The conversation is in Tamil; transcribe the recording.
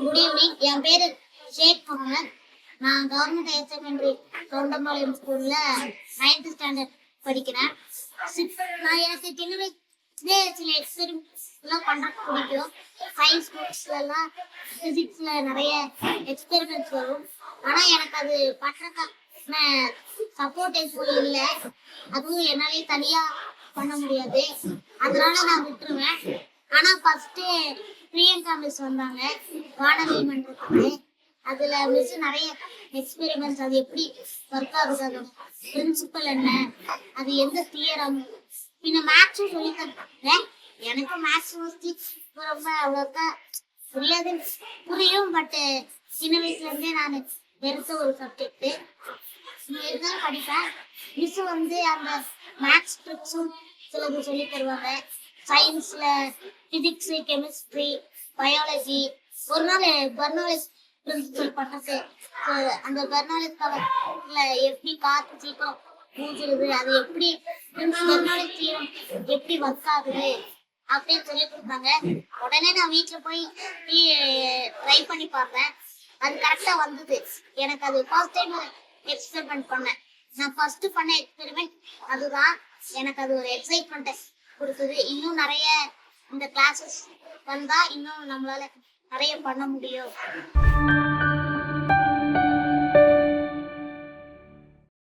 குட் ஈவினிங் என் பேரு ஷேக் முகமது. நான் கவர்மெண்ட் ஹையர் செகண்டரி கவுண்டம்பாளையம் ஸ்கூல்ல நைன்த் ஸ்டாண்டர்ட் படிக்கிறேன். நான் எனக்கு சின்ன சில எக்ஸ்பெரிமெண்ட்ஸ்லாம் பண்ணுறது பிடிக்கும். சயின்ஸ் புக்ஸ்லாம் ஃபிசிக்ஸில் நிறைய எக்ஸ்பெரிமெண்ட்ஸ் வரும். ஆனால் எனக்கு அது பண்ணுறதுக்கான சப்போர்ட் இல்லை. அதுவும் என்னாலே தனியாக பண்ண முடியாது. அதனால நான் விட்டுருவேன். ஆனால் ஃபஸ்ட்டு பிரியங்கா மிஸ் வந்தாங்க. வானவில் மன்றத்துக்கு. அதுல மிஸ் நிறைய எக்ஸ்பெரிமெண்ட்ஸ் அது எப்படி ஒர்க் ஆகுது அதோட பிரின்சிபல் என்ன? அது எந்த தியரம் பின்ன மேக்ஸும் சொல்லி தரேன் எனக்கு மேக்ஸ் ரொம்ப அவ்வளோக்கா புரியாது. புரியும் பட் சின்ன வயசுல இருந்தே நான் வெறுத்த ஒரு சப்ஜெக்ட் இருந்தாலும் படிப்பேன் மிஸ் வந்து அந்த மேக்ஸ் ட்ரிக்ஸும் சிலது சொல்லி தருவாங்க. சயின்ஸ்ல பிசிக்ஸ் கெமிஸ்ட்ரி பயாலஜி. ஒரு நாள் பர்னாலிஸ் பிரின்சிபல் பண்ணது அந்த பர்னாலிஸ் கவர்ல எப்படி காத்து சீக்கிரம் மூஞ்சிருது அது எப்படி பர்னாலிஸ் தீரம் எப்படி ஒர்க் ஆகுது அப்படின்னு சொல்லி கொடுத்தாங்க. உடனே நான் வீட்டுல போய் ட்ரை பண்ணி பார்த்தேன். அது கரெக்டா வந்தது. எனக்கு அது ஃபர்ஸ்ட் டைம் எக்ஸ்பெரிமெண்ட் பண்ணேன். நான் ஃபர்ஸ்ட் பண்ண எக்ஸ்பெரிமெண்ட் அதுதான். எனக்கு அது ஒரு எக்ஸைட்மெண்ட் கொடுத்தது. இன்னும் நிறைய இந்த கிளாஸஸ் வந்தா இன்னும் நம்மளால நிறைய பண்ண முடியும்.